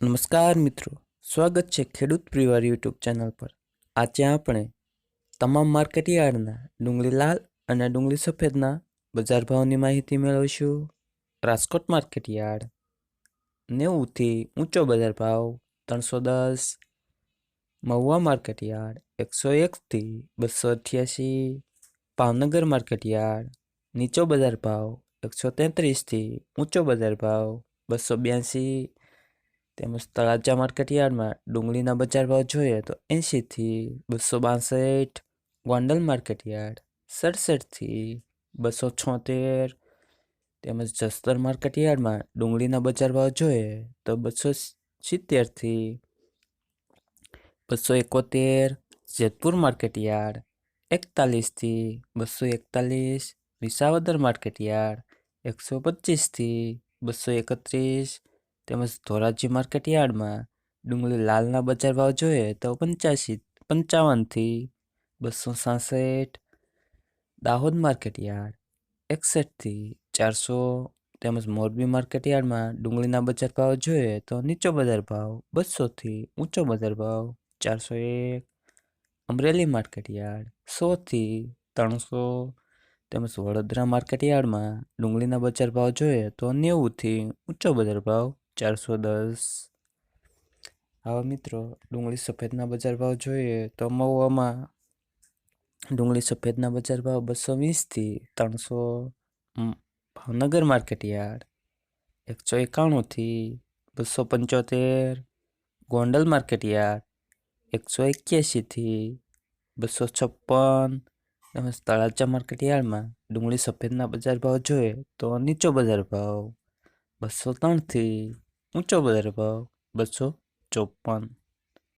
નમસ્કાર મિત્રો, સ્વાગત છે ખેડૂત પરિવાર યુટ્યુબ ચેનલ પર. આજે આપણે તમામ માર્કેટયાર્ડના ડુંગળી લાલ અને ડુંગળી સફેદના બજાર ભાવની માહિતી મેળવીશું. રાજકોટ માર્કેટયાર્ડ, નેવુંથી ઊંચો બજાર ભાવ ત્રણસો દસ, મહુવા માર્કેટયાર્ડ એકસો એકથી બસો અઠ્યાસી, ભાવનગર માર્કેટયાર્ડ નીચો બજાર ભાવ એકસો તેત્રીસથી ઊંચો બજાર ભાવ બસો બ્યાસી તેમજ તળાજા માર્કેટયાર્ડમાં ડુંગળીના બજાર ભાવ જોઈએ તો એંશીથી બસો બાસઠ, ગોંડલ માર્કેટ યાર્ડ સડસઠથી બસો છોતેર, તેમજ જસ્તર માર્કેટયાર્ડમાં ડુંગળીના બજાર ભાવ જોઈએ તો બસો સિત્તેરથી બસો એકોતેર, જેતપુર માર્કેટ યાર્ડ એકતાલીસથી બસો એકતાલીસ, વિસાવદર માર્કેટયાર્ડ એકસો પચીસથી બસો એકત્રીસ તેમજ ધોરાજી માર્કેટ યાર્ડમાં ડુંગળી લાલના બજાર ભાવ જોઈએ તો પંચ્યાસી પંચાવનથી બસો સાસઠ. દાહોદ માર્કેટ યાર્ડ એકસઠથી ચારસો. તેમજ મોરબી માર્કેટ યાર્ડમાં ડુંગળીના બજાર ભાવ જોઈએ તો નીચો બજાર ભાવ બસોથી ઊંચો બજાર ભાવ ચારસો એક. અમરેલી માર્કેટ યાર્ડ સોથી ત્રણસો. તેમજ વડોદરા માર્કેટ યાર્ડમાં ડુંગળીના બજાર ભાવ જોઈએ તો નેવુંથી ઊંચો બજાર ભાવ ચારસો દસ. આવા મિત્રો, ડુંગળી સફેદના બજાર ભાવ જોઈએ તો મહુવામાં ડુંગળી સફેદના બજાર ભાવ બસો વીસથી ત્રણસો ભાવનગર માર્કેટ યાર્ડ, એકસો એકાણુંથી બસો પંચોતેર. ગોંડલ માર્કેટ યાર્ડ, એકસો એક્યાસીથી બસો છપ્પન. તેમજ તળાજા માર્કેટ યાર્ડમાં ડુંગળી સફેદના બજાર ભાવ જોઈએ તો નીચો બજાર ભાવ બસો ત્રણથી ઊંચો બજાર ભાવ બસો ચોપન